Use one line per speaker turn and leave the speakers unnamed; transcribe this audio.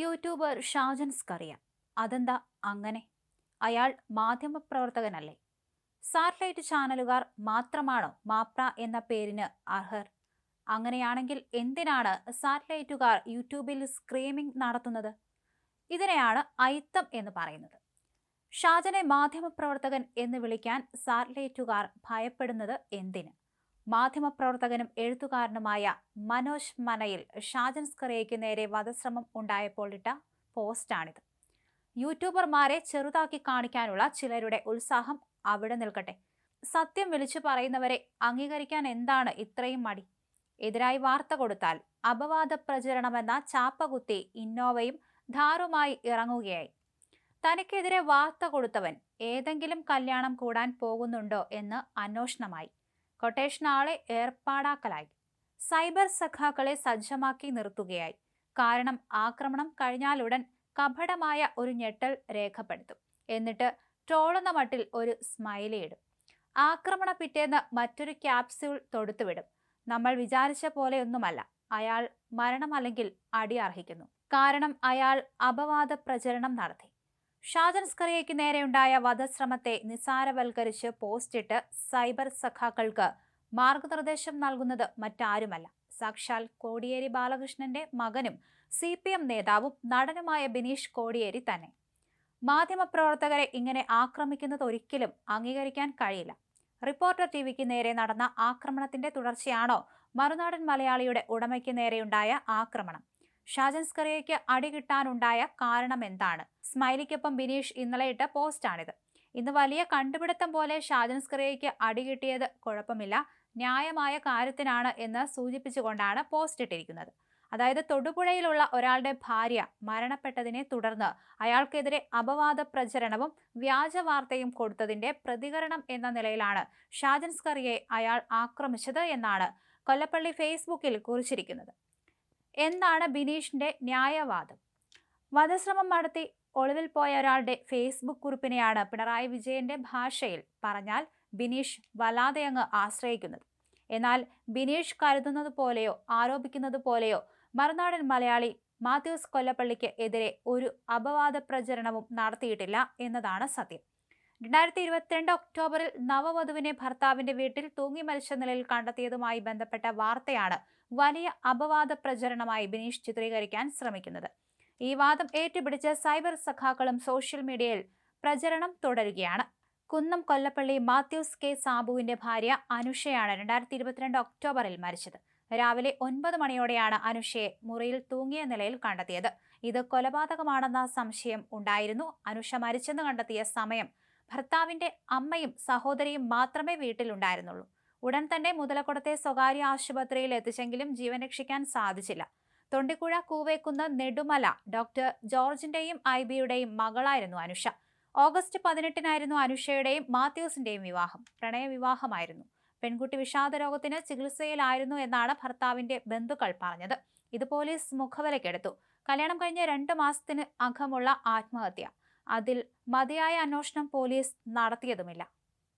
YouTuber Shajan Scaria അതെന്താ അങ്ങനെ? അയാൾ മാധ്യമപ്രവർത്തകനല്ലേ. സാറ്റലൈറ്റ് ചാനലുകാർ മാത്രമാണോ മാപ്ര എന്ന പേരിന് അർഹർ? അങ്ങനെയാണെങ്കിൽ എന്തിനാണ് സാറ്റലൈറ്റുകാർ യൂട്യൂബിൽ സ്ക്രീമിംഗ് നടത്തുന്നത്? ഇതിനെയാണ് അയിത്തം എന്ന് പറയുന്നത്. ഷാജനെ മാധ്യമപ്രവർത്തകൻ എന്ന് വിളിക്കാൻ സാറ്റലൈറ്റുകാർ ഭയപ്പെടുന്നത് എന്തിന്? മാധ്യമപ്രവർത്തകനും എഴുത്തുകാരനുമായ മനോജ് മനയിൽ ഷാജൻ സ്കറിയയ്ക്ക് നേരെ വധശ്രമം ഉണ്ടായപ്പോൾ ഇട്ട പോസ്റ്റാണിത്. യൂട്യൂബർമാരെ ചെറുതാക്കി കാണിക്കാനുള്ള ചിലരുടെ ഉത്സാഹം അവിടെ നിൽക്കട്ടെ. സത്യം വിളിച്ചു പറയുന്നവരെ അംഗീകരിക്കാൻ എന്താണ് ഇത്രയും മടി? എതിരായി വാർത്ത കൊടുത്താൽ അപവാദ പ്രചരണമെന്ന ചാപ്പകുത്തി ഇന്നോവയും ധാറുമായി ഇറങ്ങുകയായി. തനിക്കെതിരെ വാർത്ത കൊടുത്തവൻ ഏതെങ്കിലും കല്യാണം കൂടാൻ പോകുന്നുണ്ടോ എന്ന് അന്വേഷണമായി. കൊട്ടേഷൻ ആളെ ഏർപ്പാടാക്കലായി. സൈബർ സഖാക്കളെ സജ്ജമാക്കി നിർത്തുകയായി. കാരണം ആക്രമണം കഴിഞ്ഞാലുടൻ കപടമായ ഒരു ഞെട്ടൽ രേഖപ്പെടുത്തും. എന്നിട്ട് ട്രോളുന്ന മട്ടിൽ ഒരു സ്മൈലി ഇടും. ആക്രമണ പിറ്റേന്ന് മറ്റൊരു ക്യാപ്സ്യൂൾ തൊടുത്തുവിടും. നമ്മൾ വിചാരിച്ച പോലെയൊന്നുമല്ല. അയാൾ മരണമല്ലെങ്കിൽ അടി അർഹിക്കുന്നു കാരണം അയാൾ അപവാദ പ്രചരണം നടത്തി. ഷാജൻ സ്കറിയയ്ക്ക് നേരെയുണ്ടായ വധശ്രമത്തെ നിസാരവൽക്കരിച്ച് പോസ്റ്റിട്ട് സൈബർ സഖാക്കൾക്ക് മാർഗനിർദ്ദേശം നൽകുന്നത് മറ്റാരുമല്ല. സാക്ഷാൽ കോടിയേരി ബാലകൃഷ്ണന്റെ മകനും സി പി എം നേതാവും നടനുമായ ബിനീഷ് കോടിയേരി തന്നെ. മാധ്യമപ്രവർത്തകരെ ഇങ്ങനെ ആക്രമിക്കുന്നത് ഒരിക്കലും അംഗീകരിക്കാൻ കഴിയില്ല. റിപ്പോർട്ടർ ടി വിക്ക് നേരെ നടന്ന ആക്രമണത്തിന്റെ തുടർച്ചയാണോ മറുനാടൻ മലയാളിയുടെ ഉടമയ്ക്ക് നേരെയുണ്ടായ ആക്രമണം? ഷാജൻ അടി കിട്ടാനുണ്ടായ കാരണം എന്താണ്? സ്മൈലിക്കൊപ്പം ബിനീഷ് ഇന്നലെ ഇട്ട പോസ്റ്റാണിത്. ഇന്ന് വലിയ കണ്ടുപിടുത്തം പോലെ ഷാജൻ അടി കിട്ടിയത് കുഴപ്പമില്ല ന്യായമായ കാര്യത്തിനാണ് എന്ന് സൂചിപ്പിച്ചുകൊണ്ടാണ് പോസ്റ്റ് ഇട്ടിരിക്കുന്നത്. അതായത് തൊടുപുഴയിലുള്ള ഒരാളുടെ ഭാര്യ മരണപ്പെട്ടതിനെ തുടർന്ന് അയാൾക്കെതിരെ അപവാദ പ്രചരണവും വ്യാജ വാർത്തയും കൊടുത്തതിന്റെ പ്രതികരണം എന്ന നിലയിലാണ് ഷാജൻ സ്കറിയെ അയാൾ ആക്രമിച്ചത് എന്നാണ് കൊല്ലപ്പള്ളി ഫേസ്ബുക്കിൽ കുറിച്ചിരിക്കുന്നത്. എന്താണ് ബിനീഷിന്റെ ന്യായവാദം? വധശ്രമം നടത്തി ഒളിവിൽ പോയ ഒരാളുടെ ഫേസ്ബുക്ക് കുറിപ്പിനെയാണ് പിണറായി വിജയന്റെ ഭാഷയിൽ പറഞ്ഞാൽ ബിനീഷ് വല്ലാതെ അങ്ങ് ആശ്രയിക്കുന്നത്. എന്നാൽ ബിനീഷ് കരുതുന്നത് പോലെയോ ആരോപിക്കുന്നത് പോലെയോ മറുനാടൻ മലയാളി മാത്യൂസ് കൊല്ലപ്പള്ളിക്ക് എതിരെ ഒരു അപവാദ പ്രചരണവും നടത്തിയിട്ടില്ല എന്നതാണ് സത്യം. രണ്ടായിരത്തി ഇരുപത്തിരണ്ട് ഒക്ടോബറിൽ നവവധുവിനെ ഭർത്താവിന്റെ വീട്ടിൽ തൂങ്ങി മരിച്ച നിലയിൽ കണ്ടെത്തിയതുമായി ബന്ധപ്പെട്ട വാർത്തയാണ് വലിയ അപവാദ പ്രചരണമായി ബിനീഷ് ചിത്രീകരിക്കാൻ ശ്രമിക്കുന്നത്. ഈ വാദം ഏറ്റുപിടിച്ച് സൈബർ സഖാക്കളും സോഷ്യൽ മീഡിയയിൽ പ്രചരണം തുടരുകയാണ്. കുന്നം കൊല്ലപ്പള്ളി മാത്യൂസ് കെ സാബുവിന്റെ ഭാര്യ അനുഷയാണ് രണ്ടായിരത്തി ഇരുപത്തിരണ്ട് ഒക്ടോബറിൽ മരിച്ചത്. രാവിലെ ഒൻപത് മണിയോടെയാണ് അനുഷയെ മുറിയിൽ തൂങ്ങിയ നിലയിൽ കണ്ടെത്തിയത്. ഇത് കൊലപാതകമാണെന്ന സംശയം ഉണ്ടായിരുന്നു. അനുഷ മരിച്ചെന്ന് കണ്ടെത്തിയ സമയം ഭർത്താവിന്റെ അമ്മയും സഹോദരിയും മാത്രമേ വീട്ടിലുണ്ടായിരുന്നുള്ളൂ. ഉടൻ തന്നെ മുതലക്കുടത്തെ സ്വകാര്യ ആശുപത്രിയിൽ എത്തിച്ചെങ്കിലും ജീവൻ രക്ഷിക്കാൻ സാധിച്ചില്ല. തൊണ്ടിക്കുഴ കൂവേക്കുന്ന നെടുമല ഡോക്ടർ ജോർജിന്റെയും ഐബിയുടെയും മകളായിരുന്നു അനുഷ. ഓഗസ്റ്റ് പതിനെട്ടിനായിരുന്നു അനുഷയുടെയും മാത്യൂസിന്റെയും വിവാഹം. പ്രണയവിവാഹമായിരുന്നു. പെൺകുട്ടി വിഷാദ രോഗത്തിന് ചികിത്സയിലായിരുന്നു എന്നാണ് ഭർത്താവിന്റെ ബന്ധുക്കൾ പറഞ്ഞത്. ഇത് പോലീസ് മുഖവിലക്കെടുത്തു കല്യാണം കഴിഞ്ഞ രണ്ട് മാസത്തിന് അകമുള്ള ആത്മഹത്യ. അതിൽ മതിയായ അന്വേഷണം പോലീസ് നടത്തിയതുമില്ല.